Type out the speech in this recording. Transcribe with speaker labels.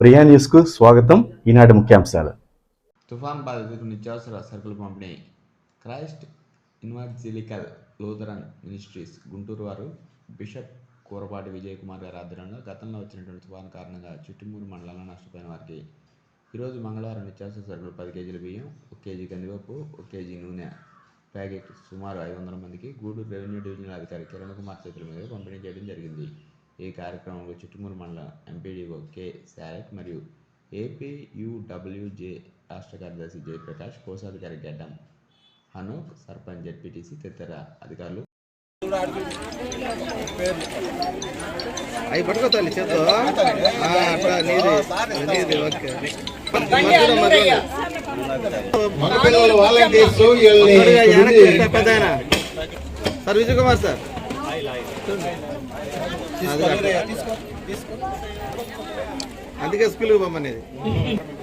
Speaker 1: ప్రియా న్యూస్కు స్వాగతం. ఈనాటి ముఖ్యాంశాలు.
Speaker 2: తుఫాన్ బాధితులకు నిత్యావసర సరుకులు పంపిణీ. Christ evangelical Lutheran ministries Guntur వారు బిషప్ కూరపాటి విజయ్ కుమార్ గారి ఆధ్వర్యంలో గతంలో వచ్చినటువంటి తుఫాన్ కారణంగా చుట్టుమూరు మండలాల్లో నష్టపోయిన వారికి ఈరోజు మంగళవారం నిత్యావసర సరుకులు పది కేజీల బియ్యం ఒక కేజీ కందిపప్పు ఒక కేజీ నూనె ప్యాకెట్ సుమారు ఐదు వందల మందికి గూడూరు రెవెన్యూ డివిజనల్ అధికారి కిరణ్ కుమార్ చేతుల మీదుగా పంపిణీ చేయడం జరిగింది. ఈ కార్యక్రమంలో చుట్టుమూరు మండలం ఎంపీడీఓ కె శారక్ మరియు ఏపీయూడబ్ల్యూజే రాష్ట్ర కార్యదర్శి జయప్రకాష్ కోశాధికారి గడ్డం హనోక్ సర్పంచ్ జెడ్పీటీసీ తదితర అధికారులు.
Speaker 3: అవి పట్టుకోతాలి విజయ్ కుమార్ సార్. అందుకే స్కూల్కి పంపనేది